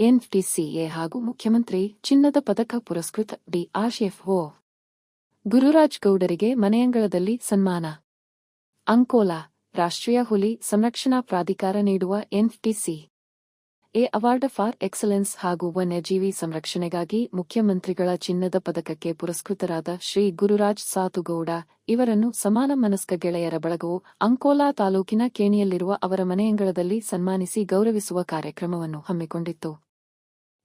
ಎನ್ಟಿಸಿಎ ಹಾಗೂ ಮುಖ್ಯಮಂತ್ರಿ ಚಿನ್ನದ ಪದಕ ಪುರಸ್ಕೃತ ಡಿ ಡಿಆರ್ಎಫ್ಒ ಗುರುರಾಜ್ ಗೌಡರಿಗೆ ಮನೆಯಂಗಳದಲ್ಲಿ ಸನ್ಮಾನ. ಅಂಕೋಲಾ, ರಾಷ್ಟ್ರೀಯ ಹುಲಿ ಸಂರಕ್ಷಣಾ ಪ್ರಾಧಿಕಾರ ನೀಡುವ NTC. A award for excellence ಹಾಗೂ ವನ್ಯಜೀವಿ ಸಂರಕ್ಷಣೆಗಾಗಿ ಮುಖ್ಯಮಂತ್ರಿಗಳ ಚಿನ್ನದ ಪದಕಕ್ಕೆ ಪುರಸ್ಕೃತರಾದ ಶ್ರೀ ಗುರುರಾಜ್ ಸಾತುಗೌಡ ಇವರನ್ನು ಸಮಾನ ಮನಸ್ಕ ಗೆಳೆಯರ ಬಳಗವು ಅಂಕೋಲಾ ತಾಲೂಕಿನ ಕೇಣಿಯಲ್ಲಿರುವ ಅವರ ಮನೆಯಂಗಳದಲ್ಲಿ ಸನ್ಮಾನಿಸಿ ಗೌರವಿಸುವ ಕಾರ್ಯಕ್ರಮವನ್ನು ಹಮ್ಮಿಕೊಂಡಿತ್ತು.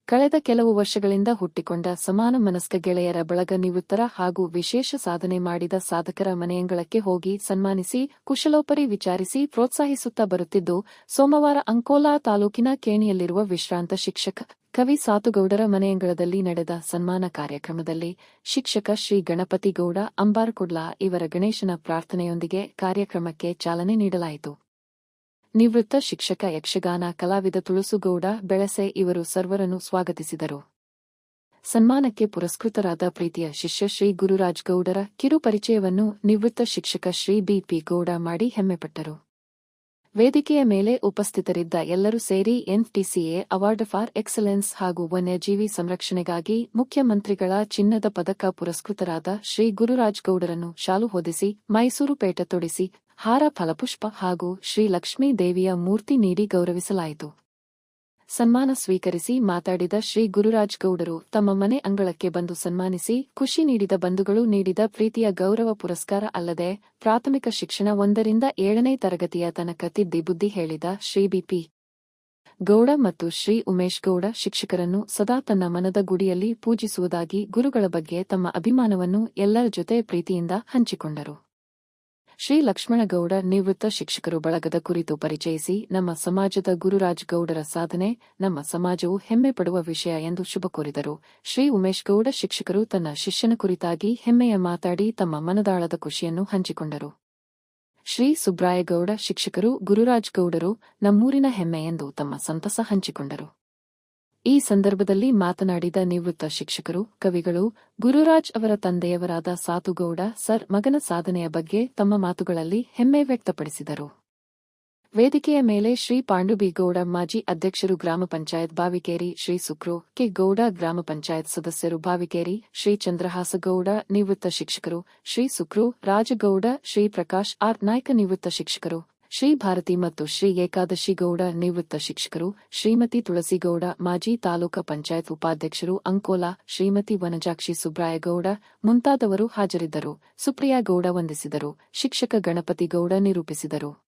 ಕಳೆದ ಕೆಲವು ವರ್ಷಗಳಿಂದ ಹುಟ್ಟಿಕೊಂಡ ಸಮಾನ ಮನಸ್ಕ ಗೆಳೆಯರ ಬಳಗ ನಿವೃತ್ತರ ಹಾಗೂ ವಿಶೇಷ ಸಾಧನೆ ಮಾಡಿದ ಸಾಧಕರ ಮನೆಯಂಗಳಕ್ಕೆ ಹೋಗಿ ಸನ್ಮಾನಿಸಿ, ಕುಶಲೋಪರಿ ವಿಚಾರಿಸಿ ಪ್ರೋತ್ಸಾಹಿಸುತ್ತಾ ಬರುತ್ತಿದ್ದು, ಸೋಮವಾರ ಅಂಕೋಲಾ ತಾಲೂಕಿನ ಕೇಣಿಯಲ್ಲಿರುವ ವಿಶ್ರಾಂತ ಶಿಕ್ಷಕ ಕವಿ ಸಾತುಗೌಡರ ಮನೆಯಂಗಳದಲ್ಲಿ ನಡೆದ ಸನ್ಮಾನ ಕಾರ್ಯಕ್ರಮದಲ್ಲಿ ಶಿಕ್ಷಕ ಶ್ರೀ ಗಣಪತಿಗೌಡ ಅಂಬಾರ್ಕುಡ್ಲಾ ಇವರ ಗಣೇಶನ ಪ್ರಾರ್ಥನೆಯೊಂದಿಗೆ ಕಾರ್ಯಕ್ರಮಕ್ಕೆ ಚಾಲನೆ ನೀಡಲಾಯಿತು. ನಿವೃತ್ತ ಶಿಕ್ಷಕ ಯಕ್ಷಗಾನ ಕಲಾವಿದ ತುಳಸುಗೌಡ ಬೆಳಸೆ ಇವರು ಸರ್ವರನ್ನು ಸ್ವಾಗತಿಸಿದರು. ಸನ್ಮಾನಕ್ಕೆ ಪುರಸ್ಕೃತರಾದ ಪ್ರೀತಿಯ ಶಿಷ್ಯ ಶ್ರೀ ಗುರುರಾಜ್ ಗೌಡರ ಕಿರು ಪರಿಚಯವನ್ನು ನಿವೃತ್ತ ಶಿಕ್ಷಕ ಶ್ರೀ ಬಿಪಿ ಗೌಡ ಮಾಡಿ ಹೆಮ್ಮೆಪಟ್ಟರು. ವೇದಿಕೆಯ ಮೇಲೆ ಉಪಸ್ಥಿತರಿದ್ದ ಎಲ್ಲರೂ ಸೇರಿ ಎನ್ಟಿಸಿಎ ಅವಾರ್ಡ್ ಫಾರ್ ಎಕ್ಸಲೆನ್ಸ್ ಹಾಗೂ ವನ್ಯಜೀವಿ ಸಂರಕ್ಷಣೆಗಾಗಿ ಮುಖ್ಯಮಂತ್ರಿಗಳ ಚಿನ್ನದ ಪದಕ ಪುರಸ್ಕೃತರಾದ ಶ್ರೀ ಗುರುರಾಜ್ ಗೌಡರನ್ನು ಶಾಲು ಹೊದಿಸಿ, ಮೈಸೂರು ಪೇಟ ತೊಡಿಸಿ, ಹಾರ ಫಲಪುಷ್ಪ ಹಾಗೂ ಶ್ರೀ ಲಕ್ಷ್ಮೀ ದೇವಿಯ ಮೂರ್ತಿ ನೀಡಿ ಗೌರವಿಸಲಾಯಿತು. ಸನ್ಮಾನ ಸ್ವೀಕರಿಸಿ ಮಾತಾಡಿದ ಶ್ರೀ ಗುರುರಾಜ್ ಗೌಡರು ತಮ್ಮ ಮನೆ ಅಂಗಳಕ್ಕೆ ಬಂದು ಸನ್ಮಾನಿಸಿ ಖುಷಿ ನೀಡಿದ ಬಂಧುಗಳು ನೀಡಿದ ಪ್ರೀತಿಯ ಗೌರವ ಪುರಸ್ಕಾರ ಅಲ್ಲದೆ ಪ್ರಾಥಮಿಕ ಶಿಕ್ಷಣ ಒಂದರಿಂದ ಏಳನೇ ತರಗತಿಯ ತನಕ ತಿದ್ದಿ ಬುದ್ಧಿ ಹೇಳಿದ ಶ್ರೀ ಬಿಪಿ ಗೌಡ ಮತ್ತು ಶ್ರೀ ಉಮೇಶ್ ಗೌಡ ಶಿಕ್ಷಕರನ್ನು ಸದಾ ತನ್ನ ಮನದ ಗುಡಿಯಲ್ಲಿ ಪೂಜಿಸುವುದಾಗಿ ಗುರುಗಳ ಬಗ್ಗೆ ತಮ್ಮ ಅಭಿಮಾನವನ್ನು ಎಲ್ಲರ ಜೊತೆ ಪ್ರೀತಿಯಿಂದ ಹಂಚಿಕೊಂಡರು. ಶ್ರೀ ಲಕ್ಷ್ಮಣಗೌಡ ನಿವೃತ್ತ ಶಿಕ್ಷಕರು ಬಳಗದ ಕುರಿತು ಪರಿಚಯಿಸಿ, ನಮ್ಮ ಸಮಾಜದ ಗುರುರಾಜ್ ಗೌಡರ ಸಾಧನೆ, ನಮ್ಮ ಸಮಾಜವು ಹೆಮ್ಮೆ ಪಡುವ ವಿಷಯ ಎಂದು ಶುಭ ಕೋರಿದರು. ಶ್ರೀ ಉಮೇಶ್ ಗೌಡ ಶಿಕ್ಷಕರು ತನ್ನ ಶಿಷ್ಯನ ಕುರಿತಾಗಿ ಹೆಮ್ಮೆಯ ಮಾತಾಡಿ ತಮ್ಮ ಮನದಾಳದ ಖುಷಿಯನ್ನು ಹಂಚಿಕೊಂಡರು. ಶ್ರೀ ಸುಬ್ರಾಯಗೌಡ ಶಿಕ್ಷಕರು ಗುರುರಾಜ್ ಗೌಡರು ನಮ್ಮೂರಿನ ಹೆಮ್ಮೆ ಎಂದು ತಮ್ಮ ಸಂತಸ ಹಂಚಿಕೊಂಡರು. ಈ ಸಂದರ್ಭದಲ್ಲಿ ಮಾತನಾಡಿದ ನಿವೃತ್ತ ಶಿಕ್ಷಕರು, ಕವಿಗಳು, ಗುರುರಾಜ್ ಅವರ ತಂದೆಯವರಾದ ಸಾತುಗೌಡ ಸರ್ ಮಗನ ಸಾಧನೆಯ ಬಗ್ಗೆ ತಮ್ಮ ಮಾತುಗಳಲ್ಲಿ ಹೆಮ್ಮೆ ವ್ಯಕ್ತಪಡಿಸಿದರು. ವೇದಿಕೆಯ ಮೇಲೆ ಶ್ರೀ ಪಾಂಡುಬಿಗೌಡ ಮಾಜಿ ಅಧ್ಯಕ್ಷರು ಗ್ರಾಮ ಪಂಚಾಯತ್ ಬಾವಿಕೇರಿ, ಶ್ರೀ ಸುಕ್ರು ಕೆ ಗೌಡ ಗ್ರಾಮ ಪಂಚಾಯತ್ ಸದಸ್ಯರು ಬಾವಿಕೇರಿ, ಶ್ರೀ ಚಂದ್ರಹಾಸಗೌಡ ನಿವೃತ್ತ ಶಿಕ್ಷಕರು, ಶ್ರೀ ಸುಕ್ರು ರಾಜಗೌಡ, ಶ್ರೀ ಪ್ರಕಾಶ್ ಆರ್ ನಾಯ್ಕ ನಿವೃತ್ತ ಶಿಕ್ಷಕರು ಶ್ರೀ ಭಾರತಿ ಮತ್ತು ಶ್ರೀ ಏಕಾದಶಿ ಗೌಡ ನಿವೃತ್ತ ಶಿಕ್ಷಕರು, ಶ್ರೀಮತಿ ತುಳಸಿಗೌಡ ಮಾಜಿ ತಾಲೂಕಾ ಪಂಚಾಯತ್ ಉಪಾಧ್ಯಕ್ಷರು, ಅಂಕೋಲಾ, ಶ್ರೀಮತಿ ವನಜಾಕ್ಷಿ ಸುಬ್ರಾಯಗೌಡ ಮುಂತಾದವರು ಹಾಜರಿದ್ದರು. ಸುಪ್ರಿಯಾ ಗೌಡ ವಂದಿಸಿದರು. ಶಿಕ್ಷಕ ಗಣಪತಿ ಗೌಡ ನಿರೂಪಿಸಿದರು.